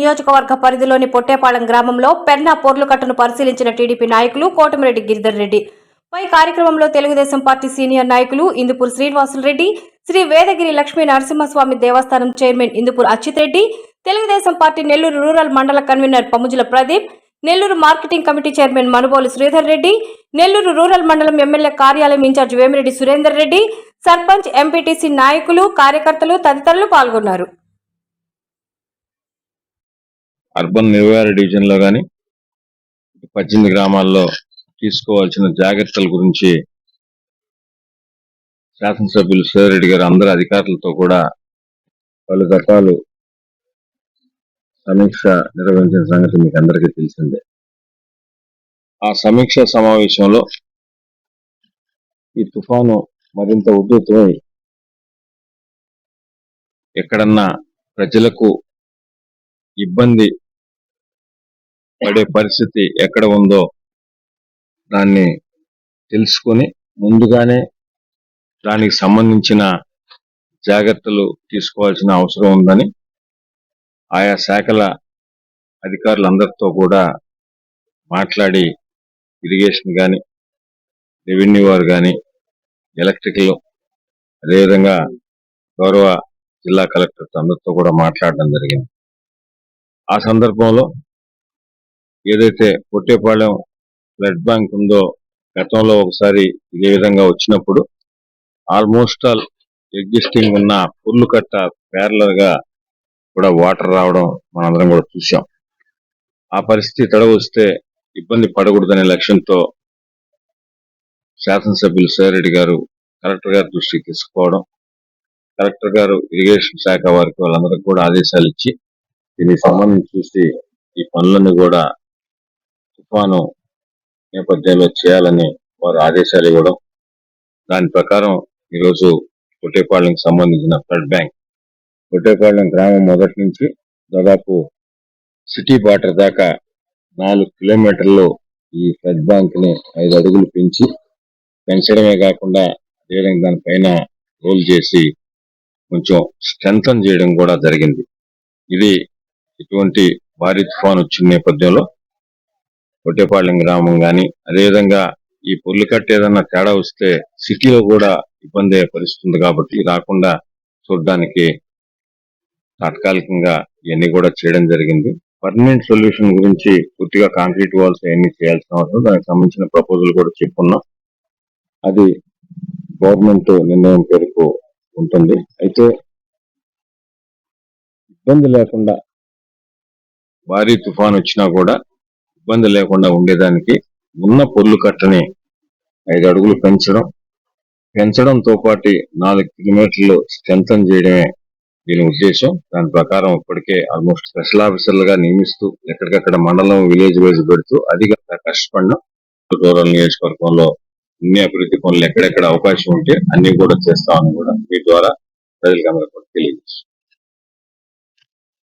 నియోజకవర్గ పరిధిలోని పొట్టేపాళెం గ్రామంలో పెన్నా పోర్లుకట్టును పరిశీలించిన టీడీపీ నాయకులు కోటమిరెడ్డి గిరిధర్ రెడ్డి. పై కార్యక్రమంలో తెలుగుదేశం పార్టీ సీనియర్ నాయకులు ఇందుపూర్ శ్రీనివాసులు రెడ్డి శ్రీ వేదగిరి లక్ష్మీ నరసింహస్వామి దేవస్థానం chairman Indupur Achyut Reddy Telugu Desam party Nellore rural మండల convener Pamujula Pradeep Nellore marketing committee chairman Manubolu Sridhar Reddy Nellore rural మండలం ఎమ్మెల్యే కార్యాలయం ఇన్ఛార్జ్ వేమిరెడ్డి సురేందర్ రెడ్డి సర్పంచ్ ఎంపీటీసీ నాయకులు కార్యకర్తలు తదితరులు పాల్గొన్నారు. అర్బన్ నిర్వహణ డివిజన్లో కానీ పద్దెనిమిది గ్రామాల్లో తీసుకోవాల్సిన జాగ్రత్తల గురించి శాసనసభ్యులు సేరెడ్డి గారు అందరు అధికారులతో కూడా పలు దఫాలు సమీక్ష నిర్వహించిన సంగతి మీకు అందరికీ తెలిసిందే. ఆ సమీక్ష సమావేశంలో ఈ తుఫాను మరింత ఉధృతమై ఎక్కడన్నా ప్రజలకు ఇబ్బంది పడే పరిస్థితి ఎక్కడ ఉందో దాన్ని తెలుసుకొని ముందుగానే దానికి సంబంధించిన జాగ్రత్తలు తీసుకోవాల్సిన అవసరం ఉందని ఆయా శాఖల అధికారులందరితో కూడా మాట్లాడి ఇరిగేషన్ కానీ రెవెన్యూ వారు కానీ ఎలక్ట్రికల్ అదేవిధంగా గౌరవ జిల్లా కలెక్టర్ అందరితో కూడా మాట్లాడడం జరిగింది. ఆ సందర్భంలో ఏదైతే పొట్టేపాళెం బ్లడ్ బ్యాంక్ ఉందో గతంలో ఒకసారి ఇదే విధంగా వచ్చినప్పుడు ఆల్మోస్ట్ ఆల్ ఎగ్జిస్టింగ్ ఉన్న పుల్లు కట్ట ప్యారలర్గా కూడా వాటర్ రావడం మనందరం కూడా చూసాం ఆ పరిస్థితి తడవస్తే ఇబ్బంది పడకూడదనే లక్ష్యంతో శాసనసభ్యులు సేరెడ్డి గారు కలెక్టర్ గారి దృష్టికి తీసుకుపోవడం కలెక్టర్ గారు ఇరిగేషన్ శాఖ వారికి వాళ్ళందరికీ కూడా ఆదేశాలు ఇచ్చి దీనికి సంబంధించి చూసి ఈ పనులన్నీ కూడా తుఫాను నేపథ్యంలో చేయాలని వారు ఆదేశాలు ఇవ్వడం దాని ప్రకారం ఈరోజు కొట్టేపాళెంకి సంబంధించిన ఫ్లడ్ బ్యాంక్ కొట్టేపాళెం గ్రామం మొదటి నుంచి దాదాపు సిటీ బార్డర్ దాకా నాలుగు కిలోమీటర్లు ఈ ఫ్లడ్ బ్యాంక్ని ఐదు అడుగులు పెంచి పెంచడమే కాకుండా అదేవిధంగా దానిపైన రోల్ చేసి కొంచెం స్ట్రెంథన్ చేయడం కూడా జరిగింది. ఇది ఇటువంటి భారీ తుఫాన్ వచ్చిన నేపథ్యంలో కొట్టేపాళెం గ్రామం కానీ అదేవిధంగా ఈ పొర్లికట్ట ఏదన్నా తేడా వస్తే సిటీలో కూడా ఇబ్బంది పరిస్థితుంది కాబట్టి రాకుండా చూడడానికి తాత్కాలికంగా ఇవన్నీ కూడా చేయడం జరిగింది. పర్మనెంట్ సొల్యూషన్ గురించి పూర్తిగా కాంక్రీట్ వాల్స్ అవన్నీ చేయాల్సిన అవసరం దానికి సంబంధించిన ప్రపోజల్ కూడా చెప్పుకున్నాం. అది గవర్నమెంట్ నిర్ణయం పేరుకు ఉంటుంది. అయితే ఇబ్బంది లేకుండా భారీ తుఫాన్ వచ్చినా కూడా ఇబ్బంది లేకుండా ఉండేదానికి ఉన్న పొల్లు కట్టని ఐదు అడుగులు పెంచడం పెంచడంతో పాటు నాలుగు కిలోమీటర్లు స్ట్రెంథన్ చేయడమే దీని ఉద్దేశం. దాని ప్రకారం ఇప్పటికే ఆల్మోస్ట్ స్పెషల్ ఆఫీసర్లుగా నియమిస్తూ ఎక్కడికక్కడ మండలం విలేజ్ వైజ్ పెడుతూ అధికంగా కష్టపడిన రూరల్ నియోజకవర్గంలో అన్ని అభివృద్ధి పనులు ఎక్కడెక్కడ అవకాశం ఉంటే అన్ని కూడా చేస్తామని కూడా మీ ద్వారా ప్రజలకు అందరూ కూడా తెలియజేస్తాం